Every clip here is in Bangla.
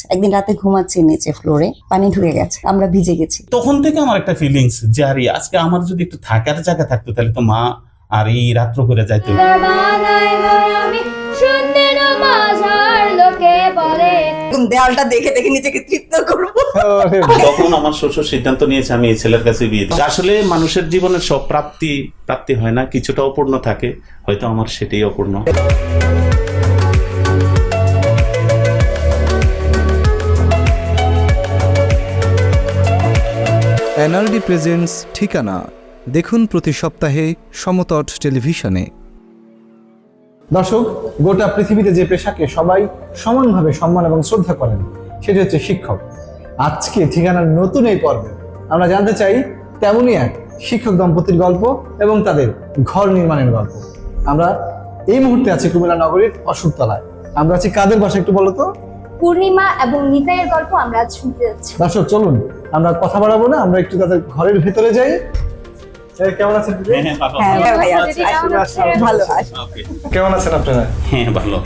গেছে একদিন রাতে ঘুমাচ্ছি নিচে ফ্লোরে পানি ঢুকে গেছে আমরা ভিজে গেছি। তখন থেকে আমার একটা ফিলিংস যে আরে আজকে আমার যদি একটু থাকার জায়গা থাকতো তাহলে তো মা আর এই রাত্র করে যাইতে। দেয়ালটা দেখে দেখে নিজেকে তৃপ্ত করব। তখন আমার শ্বশুর সিদ্ধান্ত নিয়েছে আমি এই ছেলের কাছে বিয়ে দিই। আসলে মানুষের জীবনের সব প্রাপ্তি প্রাপ্তি হয় না কিছুটা অপূর্ণ থাকে হয়তো আমার সেটাই অপূর্ণ। এনআরডি প্রেজেন্টস ঠিকানা। দেখুন প্রতি সপ্তাহে সমতট টেলিভিশনে। দর্শক, গোটা পৃথিবীতে যে পেশাকে সবাই সমানভাবে সম্মান এবং শ্রদ্ধা করেন, সেটি হচ্ছে শিক্ষক। আজকে ঠিকানার নতুন এই পর্বে আমরা জানতে চাই, তেমনই এক শিক্ষক দম্পতির গল্প এবং তাদের ঘর নির্মাণের গল্প। আমরা এই মুহূর্তে আছি কুমিল্লা নগরীর অশোকতলায় আমরা আছি কাদের বাসা একটু বলো তো? পূর্ণিমা এবং নিতাইয়ের গল্প আমরা আজ শুনতে যাচ্ছি। দর্শক চলুন। আমরা কথা বাড়াবো না আমরা একটু তাদের ঘরের ভেতরে যাই। কেমন আছেন? হ্যাঁ, হ্যাঁ, ভালো। হ্যাঁ ভাই কেমন আছেন? আছে। Okay. কেমন আছেন আপনারা? হ্যাঁ ভালো।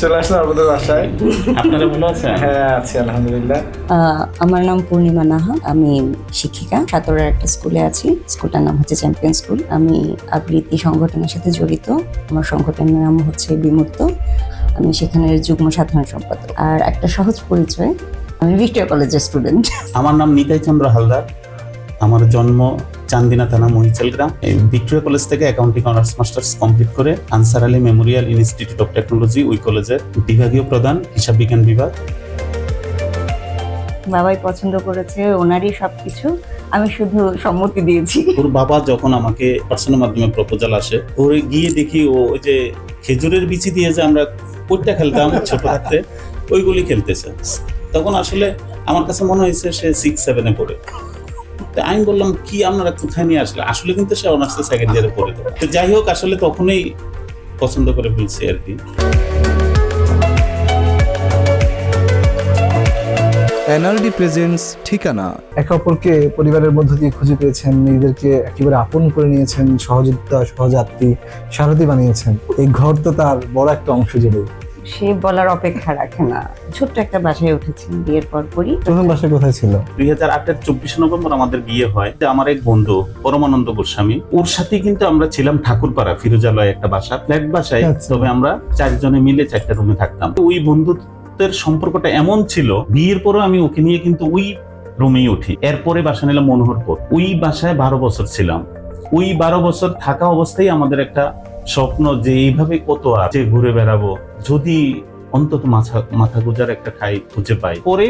চলে আসলাম আপনাদের বাসায়। আপনারা ভালো আছেন? হ্যাঁ আছি আলহামদুলিল্লাহ। আমার নাম পূর্ণিমা নাহা আমি শিক্ষিকা সাতরার একটা স্কুলে আছি। স্কুলটার নাম হচ্ছে চ্যাম্পিয়ন স্কুল। আমি আবৃত্তি সংগঠনের সাথে জড়িত। আমার সংগঠনের নাম হচ্ছে বিমূর্ত। আমি সেখানের যুগ্ম সাধারণ সম্পাদক। আর একটা সহজ পরিচয় আমি ভিক্টোরিয়া কলেজের স্টুডেন্ট আমার নাম নিতাই চন্দ্র হালদার। আমার জন্ম চান্দিনা থানা মহিচাল গ্রাম। ভিক্টোরিয়া কলেজ থেকে অ্যাকাউন্টিং অনার্স মাস্টার্স কমপ্লিট করে Ansar Ali memorial institute of technology ওই কলেজের বিভাগীয় প্রধান হিসাব বিজ্ঞান বিভাগ। বাবাই পছন্দ করেছে ওনারই সবকিছু। আমি শুধু সম্মতি দিয়েছি। ওর বাবা যখন আমাকে পার্সোনাল মাধ্যমে প্রপোজাল আসে ওরে গিয়ে দেখি ও ওই যে খেজুরের বিচি দিয়ে যে আমরা কোটটা খেলতাম ছোট থাকতে ওইগুলি খেলতেছে। তখন আসলে আমার কাছে মনে হয়েছে সে সিক্স সেভেনে পড়ে। আমি বললাম, কি আপনারা কোথায় নিয়ে আসলে? আসলে কিন্তু সে অনার্সে সেকেন্ড ইয়ারে পড়ে। তো যাই হোক, আসলে তখনই পছন্দ করে ফেলছি আর কি। এনআরডি প্রেজেন্টস ঠিকানা। একে অপরকে পরিবারের মধ্য দিয়ে খুঁজে পেয়েছেন নিজেদেরকে একেবারে আপন করে নিয়েছেন সহযোদ্ধা সহযাত্রী সারথী বানিয়েছেন। এই ঘর তো তার বড় একটা অংশ জুড়ে সে বলার অপেক্ষা রাখে না। ছোট্ট একটা বাসায় উঠেছি বিয়ের পর পরই। প্রথম বাসা কোথায় ছিল? দুই হাজার আটের চব্বিশে নভেম্বর আমাদের বিয়ে হয়। আমার এক বন্ধু পরমানন্দ গোস্বামী। ওর সাথে কিন্তু আমরা ছিলাম ঠাকুরপাড়া ফিরোজালয় একটা বাসা ফ্ল্যাট বাসায়। আচ্ছা। তবে আমরা চারজনে মিলে চারটা রুমে থাকতাম। তো ওই বন্ধুত্বের সম্পর্কটা এমন ছিল, বিয়ের পরও আমি ওকে নিয়ে কিন্তু ওই রুমেই উঠি। এরপরে বাসা নিলাম মনোহরপুর ওই বাসায় বারো বছর ছিলাম। ওই বারো বছর থাকা অবস্থায় আমাদের একটা স্বপ্ন যে এইভাবে কত আছে ঘুরে বেড়াবো, যদি অন্তত মাথা মাথা গুজার একটা খাই খুঁজে পাই। পরে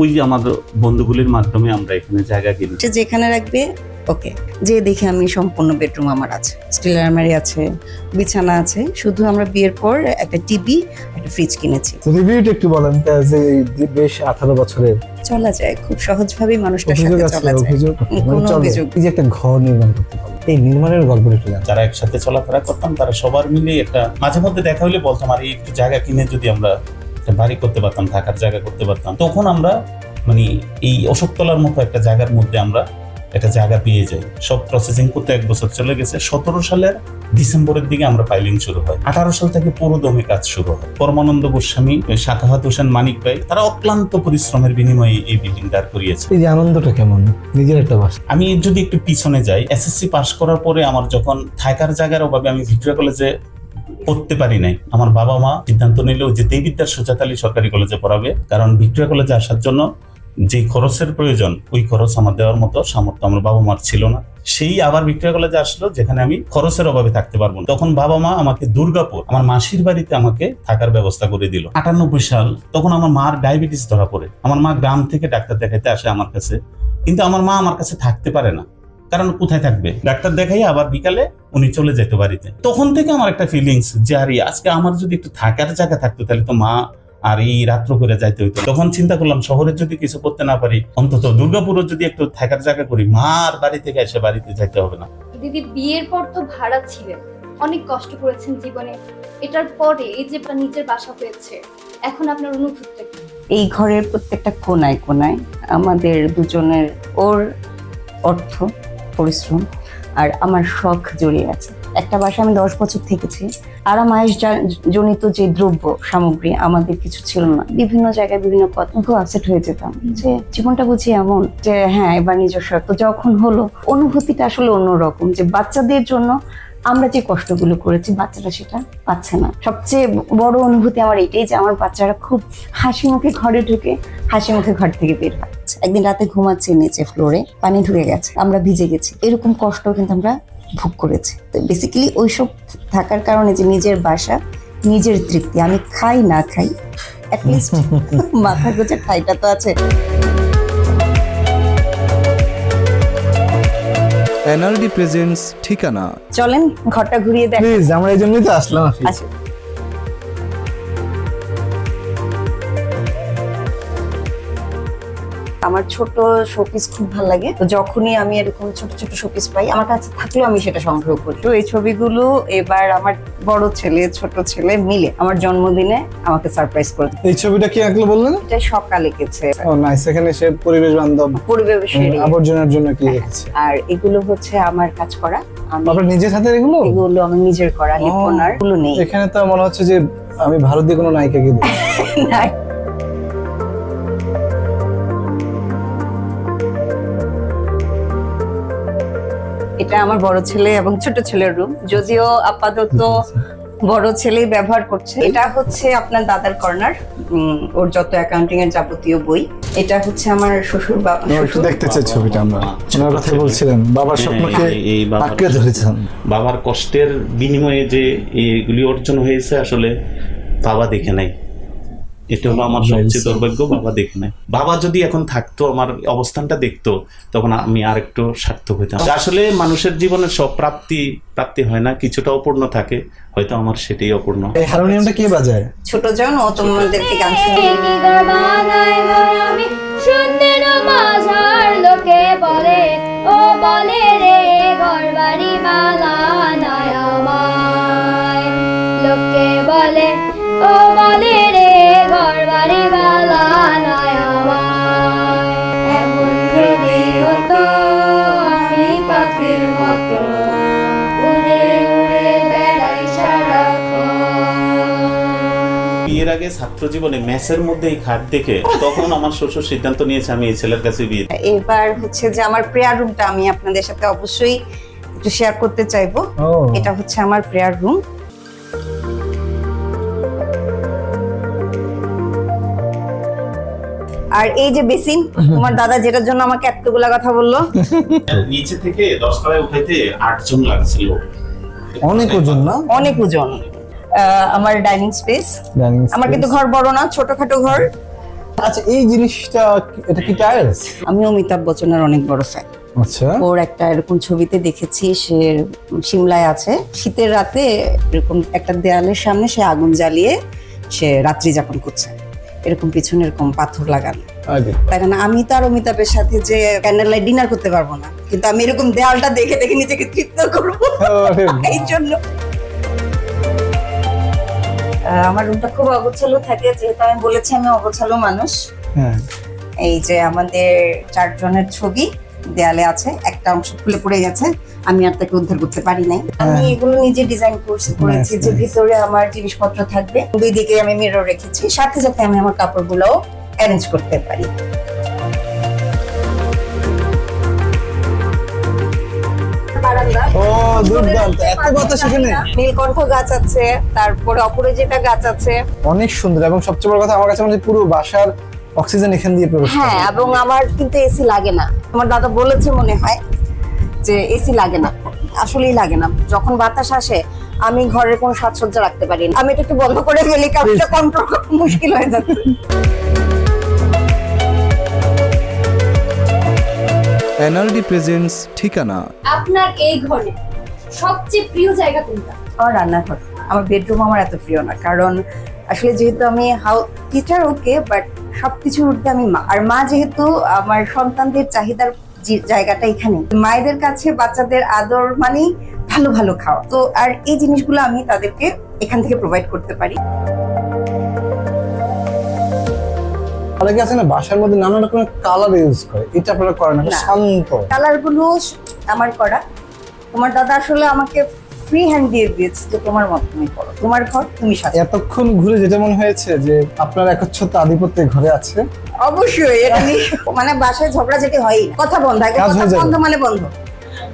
ওই যে আমাদের বন্ধুগুলির মাধ্যমে আমরা এখানে জায়গা কিনি যেখানে রাখবে? ওকে যে দেখে আমি সম্পূর্ণ বেডরুম আমার আছে। স্টিল আলমারি আছে বিছানা আছে শুধু আমরা বিয়ের পর একটা টিভি একটা ফ্রিজ কিনেছি। রিভিউটা একটু বলেন তা যে এই বেশ আঠারো বছরের। চলা যায় খুব সহজভাবেই মানুষটার সাথে চলা যায়। অভিযোগ কোনো মানে অভিযোগ। এই যে একটা ঘর নির্মাণ করতে পারো এই নির্মাণের গল্পটা একটু জানো যারা একসাথে চলাফেরা করতাম তারা সবার মিলে একটা মাঝে মধ্যে দেখা হলে বলতাম আর একটু জায়গা কিনে যদি আমরা একটা বাড়ি করতে পারতাম থাকার জায়গা করতে পারতাম। তখন আমরা মানে এই অশোকতলার মতো একটা জায়গার মধ্যে আমরা একটা জায়গা পেয়ে যাই। সব প্রসেসিং করতে এক বছর চলে গেছে। সতেরো সালের ডিসেম্বরের দিকে আমরা পাইলিং শুরু হয়। আঠারো সাল থেকে পুরো দমে কাজ শুরু হয়। পরমানন্দ গোস্বামী শাখাহাত হোসেন মানিক ভাই তারা অক্লান্ত পরিশ্রমের বিনিময়ে এই বিল্ডিং দাঁড় করিয়েছে। এই যে আনন্দটা কেমন? নিজের একটা বাসা। আমি যদি একটু পিছনে যাই এসএসসি পাস করার পরে আমার যখন থাকার জায়গার অভাবে আমি ভিক্টোরিয়া কলেজে পড়তে পারি নাই আমার বাবা মা সিদ্ধান্ত নিল যে দেবিদ্যার সুজাতালি সরকারি কলেজে পড়াবে কারণ ভিক্টোরিয়া কলেজে আসার জন্য যে খরচের প্রয়োজন, ওই খরচ আমার দেওয়ার মতো সামর্থ্য আমার বাবা মার ছিল না। সেই আবার ভিক্টোরিয়া কলেজে আসলো, যেখানে আমি খরচের অভাবে থাকতে পারব না। তখন বাবা মা আমাকে দুর্গাপুর, আমার মাসির বাড়িতে আমাকে থাকার ব্যবস্থা করে দিল। আটানব্বই সাল, তখন আমার মার ডায়াবেটিস ধরা পড়ে। আমার মা গ্রাম থেকে ডাক্তার দেখাইতে আসে আমার কাছে, কিন্তু আমার মা আমার কাছে থাকতে পারে না। কারণ কোথায় থাকবে? ডাক্তার দেখাই আবার বিকালে উনি চলে যেত বাড়িতে। তখন থেকে আমার একটা ফিলিংস যে, আরে আজকে আমার যদি একটু থাকার জায়গা থাকতো, তাহলে তো মা আর এই রাত্র করে যাইতে হইতো। তখন চিন্তা করলাম শহরে যদি কিছু করতে না পারি অন্তত দুর্গাপুরও যদি একটু থাকার জায়গা করি মার বাড়ি থেকে এসে বাড়িতে যাইতে হবে না। দিদি বিয়ের পর তো ভাড়া ছিলেন। অনেক কষ্ট করেছেন জীবনে। এটার পরে এই যে নিজের বাসা হয়েছে এখন আপনার অনুভূতিটা কি? এই ঘরের প্রত্যেকটা কোনায় কোনায় আমাদের দুজনের ওর অর্থ পরিশ্রম আর আমার শখ জড়িয়ে আছে। একটা বাসায় আমি দশ বছর থেকেছি। আরামায়েশ জনিত যে দ্রব্য সামগ্রী আমাদের কিছু ছিল না, বিভিন্ন জায়গায় বিভিন্ন কথা খুব আপসেট হয়ে যেতাম যে জীবনটা বুঝি এমন যে হ্যাঁ এবার নিজস্ব। তো যখন হলো, অনুভূতিটা আসলে অন্যরকম যে বাচ্চাদের জন্য আমরা যে কষ্টগুলো করেছি, বাচ্চারা সেটা পাচ্ছে না। সবচেয়ে বড় অনুভূতি আমার এটাই যে আমার বাচ্চারা খুব হাসি মুখে ঘরে ঢুকে হাসি মুখে ঘর থেকে বের হচ্ছে। একদিন রাতে ঘুমাচ্ছি নিচে ফ্লোরে পানি ঢুকে গেছে, আমরা ভিজে গেছি। এরকম কষ্ট কিন্তু আমরা ভোগ করেছে। তো বেসিক্যালি ওইসব থাকার কারণে যে নিজের বাসা নিজের তৃপ্তি আমি খাই না খাই অ্যাটলিস্ট মাথা গোছের খাইটা তো আছে। এনআরডি প্রেজেন্টস ঠিকানা? চলেন ঘরটা ঘুরিয়ে দেখ। প্লিজ আমরা এই জন্যই তো আসলাম আফিফ। আমার ছোট শোপিস খুব ভালো লাগে। তো যখনই আমি এরকম ছোট ছোট শোপিস পাই আমার কাছে থাকলেও আমি সেটা সংগ্রহ করি। তো এই ছবিগুলো এবার আমার বড় ছেলে ছোট ছেলে মিলে আমার জন্মদিনে আমাকে সারপ্রাইজ করে। এই ছবিটা কি আঁকলো বললেন? এটা সকালে গেছে ও নাইস এখানে সে পরিবেশ বান্ধব। পরিবেশের আবর্জনার জন্য কি রেখেছে আর এগুলো হচ্ছে আমার কাজ করা। আপনার নিজের হাতে এগুলো? এগুলো আমি নিজের করা লিপনার এগুলো নেই। এখানে তো মনে হচ্ছে যে আমি ভারতীয় কোনো নায়িকাকে দিই এটা আমার বড় ছেলে এবং ছোট ছেলের রুম যদিও আপাতত বড় ছেলেই ব্যবহার করছে। এটা হচ্ছে আপনার দাদার কর্নার ওর যত অ্যাকাউন্টিং এর যাবতীয় বই। এটা হচ্ছে আমার শ্বশুর বাবা দেখতে চাই ছবিটা আমরা। ওনার কথা বলছিলেন বাবার স্বপ্নকে এই- এই বাবার- আঁকড়ে ধরেছেন। বাবার কষ্টের বিনিময়ে যে এগুলি অর্জন হয়েছে আসলে বাবা দেখে নাই। এটা হলো আমার সবচেয়ে দুর্ভাগ্য বাবা দেখে নাই বাবা যদি এখন থাকতো আমার অবস্থানটা দেখতো তখন আমি আর একটু সার্থক হইতাম। আসলে মানুষের জীবনে সব প্রাপ্তি প্রাপ্তি হয় না কিছুটা অপূর্ণ থাকে হয়তো আমার সেটাই অপূর্ণ। এই হারমোনিয়ামটা কে বাজায়? ছোট জন ও তোমাদেরকে গান সুন্দর মাঝার লোকে বলে ও বলে রে ঘর বাড়ি বালানায় আমায় লোকে বলে ও বলে বিয়ের আগে ছাত্র জীবনে ম্যাচের মধ্যে এই খাট দেখে তখন আমার শ্বশুর সিদ্ধান্ত নিয়েছে আমি এই ছেলের কাছে বিয়ে। এবার হচ্ছে যে আমার প্রেয়ার রুমটা আমি আপনাদের সাথে অবশ্যই একটু শেয়ার করতে চাইব। এটা হচ্ছে আমার প্রেয়ার রুম আর এই যে বেসিন তোমার দাদা যেটার জন্য আমাকে এতগুলা কথা বলল। নিচে থেকে দশ তলায় উঠাইতে আটজন লাগছিল। অনেক ওজন না? অনেক ওজন। আমার ডাইনিং স্পেস। আমার কিন্তু ঘর বড় না ছোটখাটো ঘর। আচ্ছা এই জিনিসটা কি- এটা কি টায়ার্স আমি অমিতাভ বচ্চনের অনেক বড় ফ্যান আচ্ছা। ওর একটা এরকম ছবিতে দেখেছি সে সিমলায় আছে। শীতের রাতে এরকম একটা দেয়ালের সামনে সে আগুন জ্বালিয়ে সে রাত্রি যাপন করছে। এরকম পিছনে এরকম পাথর লাগান। তাই না? আমি তো আর অমিতাভের সাথে যে ক্যান্ডেল লাইট ডিনার করতে পারব না। কিন্তু আমি এরকম দেয়ালটা দেখে দেখে নিজেকে তৃপ্ত করব। এই জন্য। আমার রুমটা খুব অগোছালো থাকে যেহেতু আমি বলেছি আমি অগোছালো মানুষ। হ্যাঁ। এই যে আমাদের চারজনের ছবি। দেয়ালে আছে একটা অংশ খুলে পড়ে গেছে আমি আর তাকে উদ্ধার করতে পারি নাই। আমি এগুলো নিজে ডিজাইন করছি করেছি যে ভিতরে আমার জিনিসপত্র থাকবে দুই দিকে আমি মিরর রেখেছি সাথে সাথে আমি আমার কাপড়গুলো অ্যারেঞ্জ করতে পারি। বারান্দা ও দুর্দান্ত। এত কথা সেখানে? নীলকণ্ঠ গাছ আছে তারপরে অপরাজিতা গাছ আছে। অনেক সুন্দর এবং সবচেয়ে বড় কথা আমার কাছে পুরো বাসার অক্সিজেন এখান দিয়ে প্রবেশ হ্যাঁ এবং আমার কিন্তু এসি লাগে না। আমার দাদা বলেছে মনে হয় যে এসি লাগে না। আসলেই লাগে না। যখন বাতাস আসে আমি ঘরের কোনো সাজসজ্জা রাখতে পারি না। আমি এটা একটু বন্ধ করে ফেলি কারণ কন্ট্রোল করা মুশকিল হয়ে যাচ্ছে। এনআরডি প্রেজেন্টস ঠিকানা। আপনার এই ঘরে সবচেয়ে প্রিয় জায়গা কোনটা? আমার রান্নাঘর। আমার বেডরুম আমার এত প্রিয় না। কারণ আসলে যেহেতু আমি হাউ টিচার ওকে বাট সবকিছুর ঊর্ধ্বে আমি মা। আর মা যেহেতু আমার সন্তানদের চাহিদার জায়গাটা এখানে মায়েদের কাছে বাচ্চাদের আদর মানেই ভালো ভালো খাওয়া। তো আর এই জিনিসগুলো আমি তাদেরকে এখান থেকে প্রোভাইড করতে পারি। অনেকে আছে না বাসার মধ্যে নানা রকমের কালার ইউজ করে। এটা আপনারা করেন না। শান্ত। কালারগুলো আমার করা। তোমার দাদা আসলে আমাকে ফ্রি হ্যান্ড দিয়ে দিয়েছি যে তোমার মত তুমি করো। তোমার ঘর তুমি সাথে এতক্ষণ ঘুরে যেটা মনে হয়েছে যে আপনার একচ্ছত্র আধিপত্যের ঘরে আছে। অবশ্যই এটা মানে বাসায় ঝগড়া যেটি হয় কথা বন্ধ আগে কথা বন্ধ মানে বন্ধ।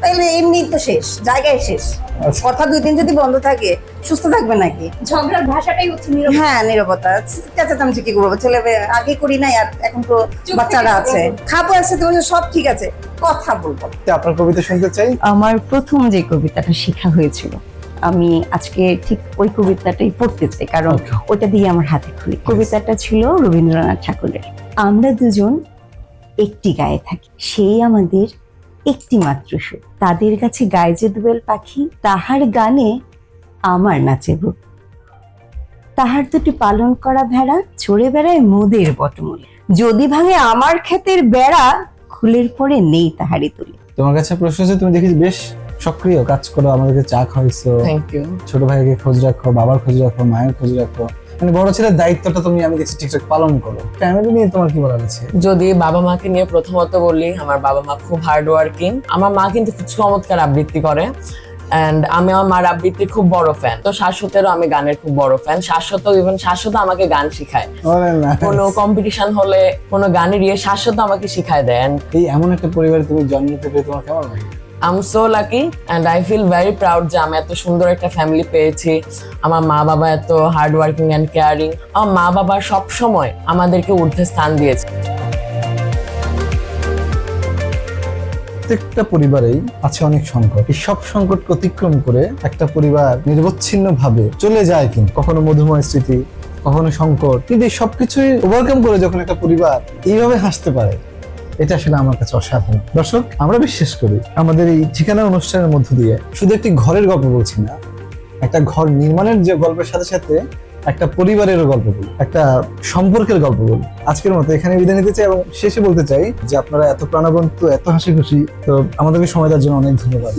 তাইলে এমনি তো শেষ জায়গায় শেষ। আচ্ছা। কথা দুই দিন যদি বন্ধ থাকে সুস্থ থাকবে নাকি? ঝগড়ার ভাষাটাই হচ্ছে হ্যাঁ নিরবতা। চেঁচাচামচি কি করব? ছেলে আগে করি নাই আর এখন তো বাচ্চারা আছে। খাব একসাথে বসে সব ঠিক আছে কথা বলব। আপনার কবিতা শুনতে চাই? আমার প্রথম যে কবিতাটা শেখা হয়েছিল আমি আজকে ঠিক ওই কবিতাটাই পড়তে চাই কারণ ওটা দিয়ে আমার হাতে খুলি। কবিতাটা ছিল রবীন্দ্রনাথ ঠাকুরের আমরা দুজন একটি গায়ে থাকি সেই আমাদের একটি মাত্র সুর। তাদের কাছে গায়ে যে দুয়েল পাখি তাহার গানে আমার নাচে বুক তাহার দুটি পালন করা ভেড়া চড়ে বেড়ায় মোদের বটমূলে। যদি ভাঙে আমার ক্ষেতের বেড়া খুলের পরে নেই তাহারি তুলে। তোমার কাছে প্রশ্ন হচ্ছে তুমি দেখি বেশ সক্রিয় কাজ করো আমাদেরকে চা খাওয়াইছো। থ্যাংক ইউ ছোট ভাইকে খোঁজ রাখো বাবার খোঁজ রাখো মায়ের খোঁজ রাখো। মানে বড় ছেলের দায়িত্বটা তুমি আমি দেখছি ঠিকঠাক পালন করো। ফ্যামিলি নিয়ে তোমার কি বলার আছে? যদি বাবা মাকে নিয়ে প্রথমত বললি আমার বাবা মা খুব হার্ড ওয়ার্কিং আমার মা কিন্তু খুব চমৎকার আবৃত্তি করে। অ্যান্ড আমি আমার মার আবৃত্তির খুব বড় ফ্যান তো শাশ্বতেরও আমি গানের খুব বড় ফ্যান শাশ্বত ইভেন শাশ্বত আমাকে গান শিখায়। কোনো কম্পিটিশন হলে কোনো গানের ইয়ে শাশ্বত আমাকে শিখায় দেয়। এই এমন একটা পরিবারে তুমি জন্ম পেরে তোমার কেমন লাগে? I am so lucky and I feel very proud যে আমি এত সুন্দর একটা ফ্যামিলি পেয়েছি। আমার মা বাবা এত হার্ড ওয়ার্কিং অ্যান্ড কেয়ারিং আমার মা বাবা সব সময় আমাদেরকে ঊর্ধ্বে স্থান দিয়েছে। প্রত্যেকটা পরিবারেই আছে অনেক সংকট। এই সব সংকট অতিক্রম করে একটা পরিবার নির্বচ্ছিন্ন ভাবে চলে যায় কিন্তু। কখনো মধুময় স্মৃতি, কখনো সংকট, কিন্তু এই সবকিছুই ওভারকাম করে যখন একটা পরিবার এইভাবে হাসতে পারে, এটা আসলে আমার কাছে অসাধারণ। দর্শক, আমরা বিশ্বাস করি। আমাদের এই ঠিকানা অনুষ্ঠানের মধ্য দিয়ে শুধু একটি ঘরের গল্প বলছি না, একটা ঘর নির্মাণের যে গল্পের সাথে সাথে একটা পরিবারের গল্প বলি, একটা সম্পর্কের গল্প বলি। আজকের মতো এখানে বিদায় নিতে চাই এবং শেষে বলতে চাই যে আপনারা এত প্রাণবন্ত, এত হাসি খুশি তো আমাদেরকে সময় দেওয়ার জন্য অনেক ধন্যবাদ।